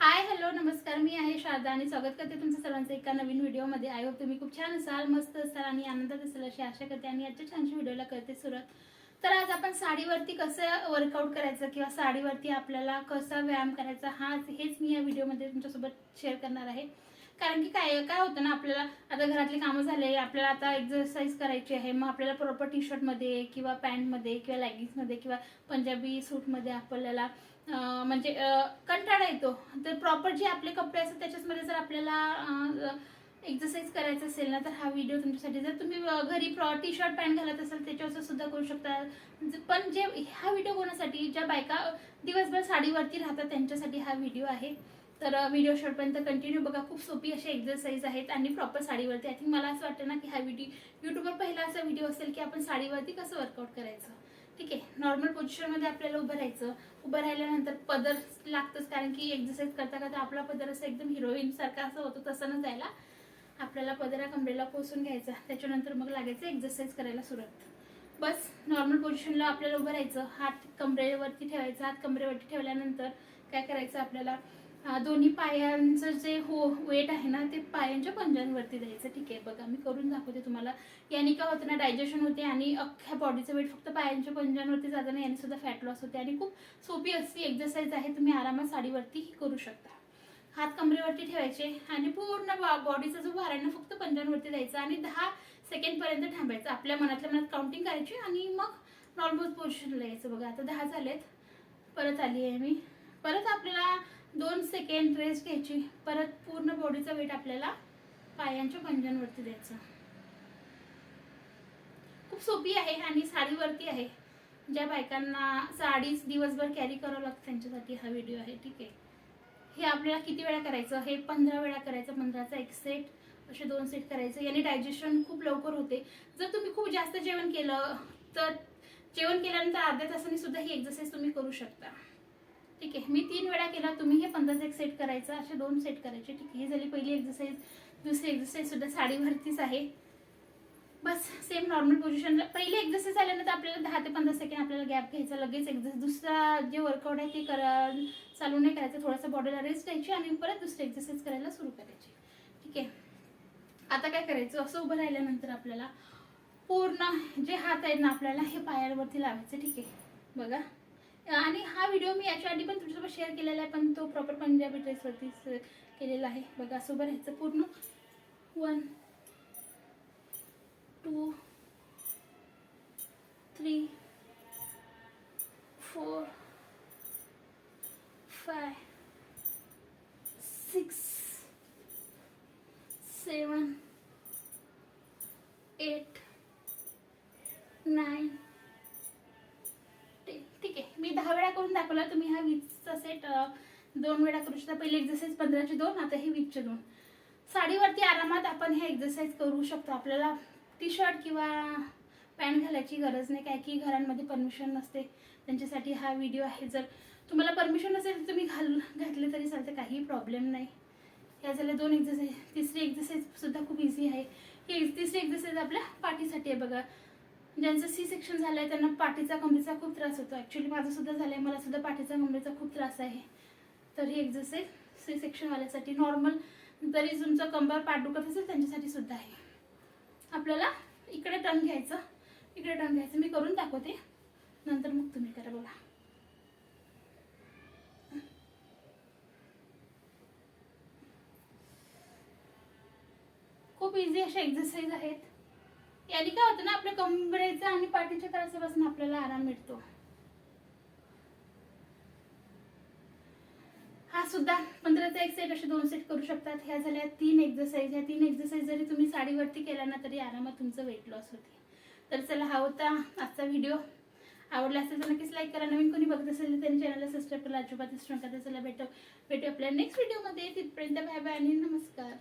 Hi hello नमस्कार. मी आहे शारदा आणि स्वागत करते तुमचं सर्वांचं एका नवीन व्हिडिओमध्ये. आय होप तुम्ही खूप छान असाल मस्त असाल आणि आनंदात असाल अशी आशा करते आणि आजच्या छानशी व्हिडिओला करते सुरत तर आज आपण साडीवरती कसं वर्कआउट करायचं किंवा साडीवरती आपल्याला कसा व्यायाम करायचा हा हेच मी या व्हिडिओमध्ये तुमच्यासोबत शेअर करणार आहे. कारण की काय काय होतं ना आपल्याला आता घरातली कामं झाले आपल्याला आता एक्झरसाईज करायची आहे मग आपल्याला प्रॉपर टी शर्टमध्ये किंवा पॅन्टमध्ये किंवा लेगिन्समध्ये किंवा पंजाबी सूटमध्ये आपल्याला म्हणजे कंटाळा येतो. तर प्रॉपर जे आपले कपडे असतात त्याच्यामध्ये जर आपल्याला एक्सरसाइज करायचं असेल ना तर हा व्हिडिओ तुमच्यासाठी जर तुम्ही घरी प्रॉ टी शर्ट पॅन्ट घालत असाल त्याच्यावर सुद्धा करू शकता. पण जे हा व्हिडिओ कोणासाठी ज्या बायका दिवसभर साडीवरती राहतात त्यांच्यासाठी हा व्हिडिओ आहे. तर व्हिडिओ शॉर्टपर्यंत कंटिन्यू बघा. खूप सोपी अशी एक्सरसाइज आहेत आणि प्रॉपर साडीवरती. आय थिंक मला असं वाटतं ना की हा व्हिडिओ यूट्यूबवर पहिला असा व्हिडिओ असेल की आपण साडीवरती कसं वर्कआउट करायचं. ठीक आहे? नॉर्मल पोझिशनमध्ये आपल्याला उभं राहायचं. उभं राहिल्यानंतर पदर लागतंच कारण की एक्सरसाइज करता करता आपला पदर असं एकदम हिरोईन सारखा असं होतो तसं न जायला. आपल्याला पदरा कमरेला पोसून घ्यायचा. त्याच्यानंतर मग लागायचं एक्सरसाइज करायला सुरुवात. बस नॉर्मल पोझिशनला आपल्याला उभं राहायचं. हात कमरेवरती ठेवायचा. हात कमरेवरती ठेवल्यानंतर काय करायचं आपल्याला? दोन्ही पायांचं जे हो वेट आहे ना ते पायांच्या पंजांवरती द्यायचं. ठीक आहे बघा मी करून दाखवते तुम्हाला. याने काय होतं ना डायजेशन होते आणि अख्ख्या बॉडीचं वेट फक्त पायांच्या पंजांवरती जातं ना याने सुद्धा फॅट लॉस होते. आणि खूप सोपी अशी एक्सरसाइज आहे तुम्ही आरामात साडीवरतीही करू शकता. हात कमरेवरती ठेवायचे आणि पूर्ण बॉडीचा जो भार आहे ना फक्त पंजांवरती द्यायचा आणि दहा सेकंड पर्यंत थांबायचं. आपल्या मनातल्या मनात काउंटिंग करायची आणि मग नॉर्मल पोझिशनला यायचं. बघा आता दहा झालेत. परत आली आहे मी. परत आपल्याला दोन सेकंड रेस्ट घ्यायची. परत पूर्ण बॉडीचा वेट आपल्याला पायांच्या पंजांवरती द्यायचं. खूप सोपी आहे आणि साडीवरती आहे. ज्या बायकांना साडीच दिवसभर कॅरी करावं लागतं त्यांच्यासाठी हा व्हिडिओ आहे. ठीक आहे? हे आपल्याला किती वेळा करायचं? हे पंधरा वेळा करायचं. पंधराचा एक सेट असे दोन सेट करायचं. याने डायजेशन खूप लवकर होते. जर तुम्ही खूप जास्त जेवण केलं तर जेवण केल्यानंतर अर्ध्या तासाने सुद्धा ही एक्झरसाईज तुम्ही करू शकता. ठीक आहे. मी तीन वेळा केला तुम्ही हे पंधराचा एक सेट करायचं असे दोन सेट करायचे. ठीक आहे ही झाली पहिली एक्सरसाइज दुसरी एक्सरसाइज सुद्धा साडीवरतीच आहे. बस सेम नॉर्मल पोझिशनला पहिली एक्सरसाइज झाल्यानंतर आपल्याला दहा ते पंधरा सेकंड आपल्याला गॅप घ्यायचा लगेच एक्झरसाइज दुसरा जे वर्कआउट आहे ते करा चालू नाही करायचं थोडंसं बॉडीला रेस्ट द्यायची आणि परत दुसरी एक्सरसाइज करायला सुरू करायची. ठीक आहे. आता काय करायचं? असं उभं राहिल्यानंतर आपल्याला पूर्ण जे हात आहेत ना आपल्याला हे पायावरती लावायचे. ठीक आहे. बघा. आणि हा व्हिडिओ मी याच्या आधी पण तुमच्यासोबत शेअर केलेला आहे पण तो प्रॉपर पंजाबी ड्रेसवरतीच केलेला आहे. बघा सोबत ह्याचं राहायचं पूर्ण. One two three four five six seven eight nine ten ठीक आहे मी दहा वेळा करून दाखवला. तुम्ही हा वीसचा सेट दोन वेळा करू शकता. पहिले एक्सरसाइज पंधराचे दोन आता हे वीसचे दोन. साडीवरती आरामात आपण हे एक्सरसाइज करू शकतो. आपल्याला टी शर्ट किंवा पॅन्ट घालायची गरज नाही. काय की घरांमध्ये परमिशन नसते. त्यांच्यासाठी हा व्हिडिओ आहे. जर तुम्हाला परमिशन नसेल तर तुम्ही घाल घातले तरी चालते. काही प्रॉब्लेम नाही. या झाल्या दोन एक्सरसाइज तिसरी एक्सरसाइज सुद्धा खूप इझी आहे. ही तिसरी एक्सरसाइज आपल्या पाठीसाठी आहे बघा. ज्यांचं सी सेक्शन झालंय त्यांना पाठीचा कमरेचा खूप त्रास होतो. ॲक्च्युली माझं सुद्धा आहे मला सुद्धा पाठीचा कमरेचा खूप त्रास आहे. तर ही एक्सरसाइज सी सेक्शनवाल्यासाठी नॉर्मल जरी तुमचं कंबर पाठ दुखत असेल त्यांच्यासाठी सुद्धा आहे. आपल्याला इकडे टर्न घ्यायचं इकडे टर्न घ्यायचं. मी करून दाखवते. नंतर मग तुम्ही करा बघा. खूप इझी अशा एक्सरसाइज आहेत. याने काय होतं ना आपल्या कमरेचा आणि पाठीच्या त्रासापासून आपल्याला आराम मिळतो. हा सुद्धा पंधराचा एक सेट असे दोन सेट करू शकतात. ह्या झाल्या तीन एक्झरसाईज ह्या तीन एक्झरसाईज जरी तुम्ही साडीवरती केल्या ना तरी आरामात तुमचं वेट लॉस होते. तर चला हा होता आजचा व्हिडिओ आवडला असेल तर नक्कीच लाईक करा. नवीन कोणी बघत असेल तर त्यांनी चॅनलला सबस्क्राईब करा. अजिबात विसरू नका तर चला भेटू भेटू आपल्या नेक्स्ट व्हिडिओमध्ये तिथपर्यंत बाय बाय आणि नमस्कार.